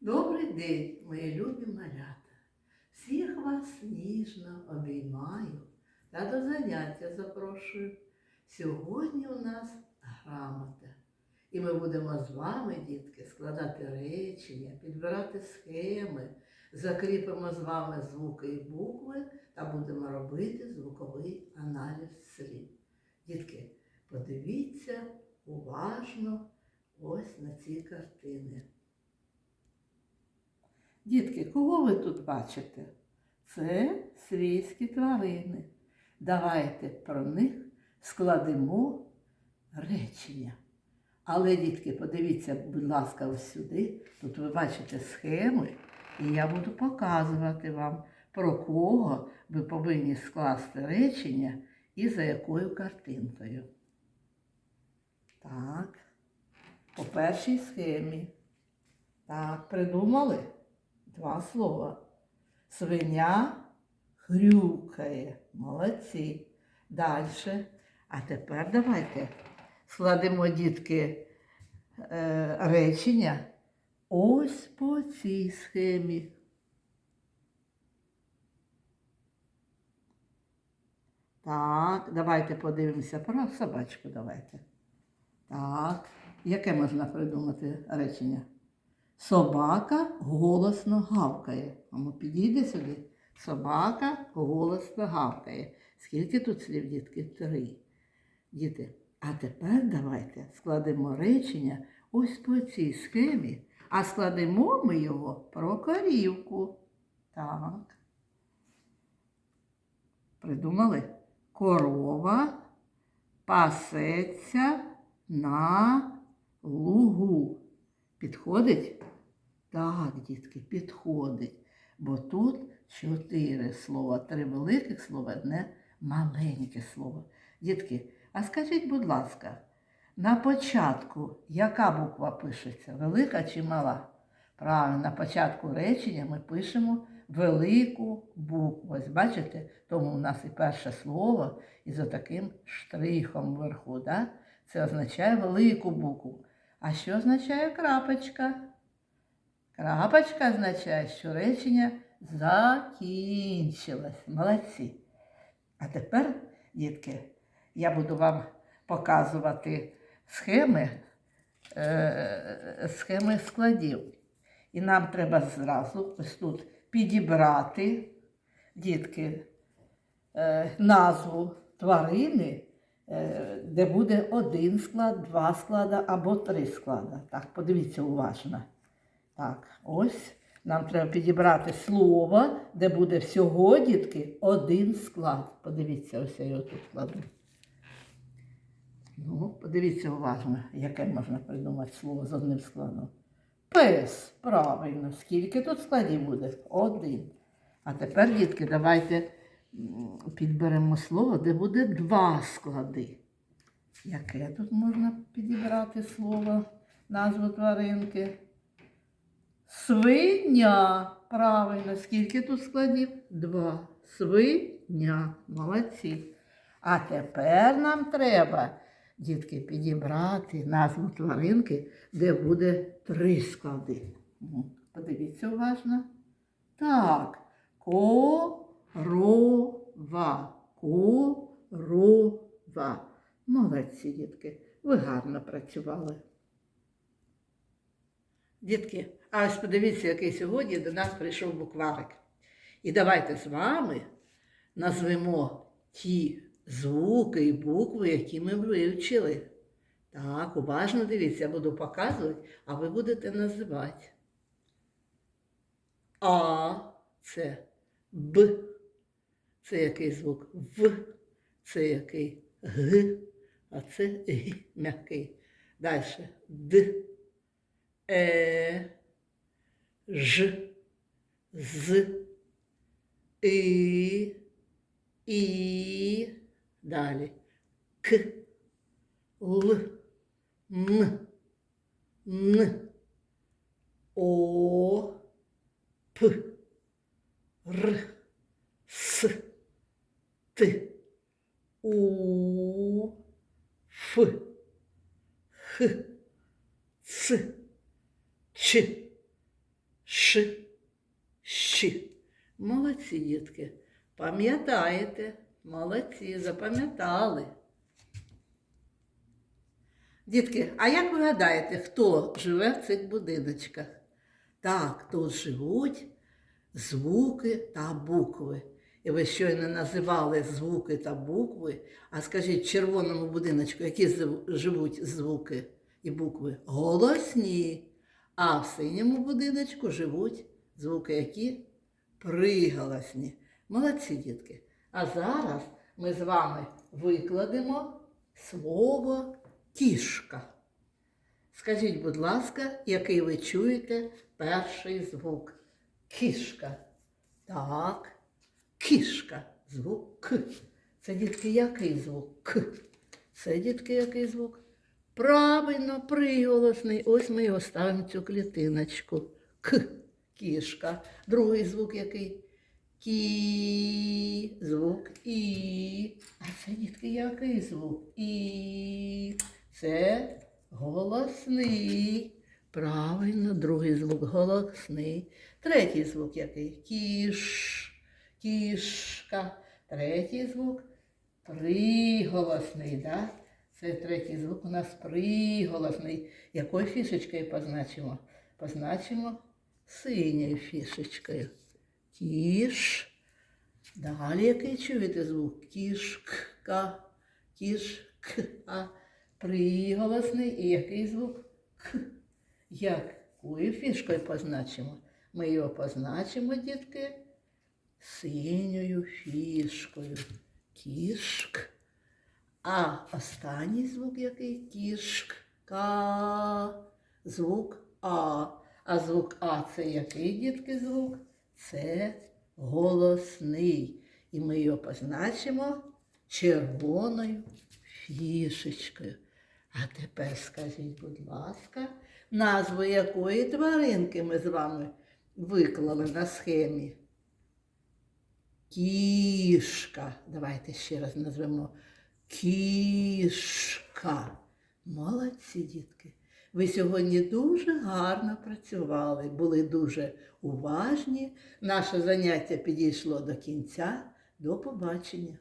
Добрий день, мої любі малята. Всіх вас ніжно обіймаю та до заняття запрошую. Сьогодні у нас грамота. І ми будемо з вами, дітки, складати речення, підбирати схеми, закріпимо з вами звуки і букви та будемо робити звуковий аналіз слів. Дітки, подивіться уважно ось на ці картини. Дітки, кого ви тут бачите? Це свійські тварини. Давайте про них складемо речення. Але, дітки, подивіться, будь ласка, ось сюди. Тут ви бачите схеми, і я буду показувати вам, про кого ви повинні скласти речення і за якою картинкою. Так, по першій схемі. Так, придумали? Два слова. Свиня хрюкає. Молодці. Далі. А тепер давайте складемо, дітки, е, речення ось по цій схемі. Так, давайте подивимося про собачку. Давайте. Так, яке можна придумати речення? Собака голосно гавкає. Мамо, підійде сюди. Собака голосно гавкає. Скільки тут слів, дітки? Три. Діти, а тепер давайте складемо речення ось по цій схемі, а складемо ми його про корівку. Так. Придумали? Корова пасеться на лугу. Підходить? Так, дітки, підходить. Бо тут чотири слова, три великих слова, одне маленьке слово. Дітки, а скажіть, будь ласка, на початку яка буква пишеться? Велика чи мала? Правильно, на початку речення ми пишемо велику букву. Ось бачите, тому у нас і перше слово із отаким штрихом вверху. Да? Це означає велику букву. А що означає крапочка? Крапочка означає, що речення закінчилось. Молодці. А тепер, дітки, я буду вам показувати схеми, е, схеми складів. І нам треба зразу ось тут підібрати, дітки, е, назву тварини, е, де буде один склад, два склада або три склади. Так, подивіться уважно. Так, ось нам треба підібрати слово, де буде всього, дітки, один склад. Подивіться, ось я його тут кладу. Ну, подивіться уважно, яке можна придумати слово з одним складом. Пес, правильно. Скільки тут складів буде? Один. А тепер, дітки, давайте підберемо слово, де буде два склади. Яке тут можна підібрати слово, назву тваринки? Свиня. Правильно. Скільки тут складів? Два. Свиня. Молодці. А тепер нам треба, дітки, підібрати назву тваринки, де буде три склади. Подивіться уважно. Так. Корова. Корова. Молодці, дітки. Ви гарно працювали. Дітки, а ось подивіться, який сьогодні до нас прийшов букварик. І давайте з вами назвемо ті звуки і букви, які ми вивчили. Так, уважно дивіться, я буду показувати, а ви будете називати. А це Б. Це який звук В, це який Г, а це Г м'який. Далі Д. Е, Ж, З, І, І, далі К, Л, Н, Н, О, П, Р, С, Т, У, Ф, Х, Ц, Ч, Ш. Щ. Молодці, дітки. Пам'ятаєте? Молодці, запам'ятали. Дітки, а як ви гадаєте, хто живе в цих будиночках? Так, тут живуть звуки та букви. І ви щойно називали звуки та букви. А скажіть, в червоному будиночку, які живуть звуки і букви? Голосні. А в синьому будиночку живуть звуки, які приголосні. Молодці, дітки. А зараз ми з вами викладемо слово кішка. Скажіть, будь ласка, який ви чуєте перший звук? Кішка. Так, кішка. Звук К. Це дітки який звук? К. Це дітки який звук? Правильно, приголосний. Ось ми його ставимо цю клітиночку. К. Кішка. Другий звук який? Кі. Звук І. А це дітки який звук? І. Це голосний. Правильно, другий звук голосний. Третій звук який? Кіш. Кішка. Третій звук приголосний. Да? Це третій звук у нас приголосний. Якою фішечкою позначимо? Позначимо синьою фішечкою. Кіш. Далі який чуєте звук? Кішка. Кішка. Приголосний. І який звук? К. Якою фішкою позначимо? Ми його позначимо, дітки, синьою фішкою. Кішк. А останній звук який? Кішка. Звук А. А звук А це який дітки звук? Це голосний. І ми його позначимо червоною фішечкою. А тепер скажіть, будь ласка, назву якої тваринки ми з вами виклали на схемі? Кішка. Давайте ще раз назвемо кішка. Молодці, дітки. Ви сьогодні дуже гарно працювали, були дуже уважні. Наше заняття підійшло до кінця. До побачення.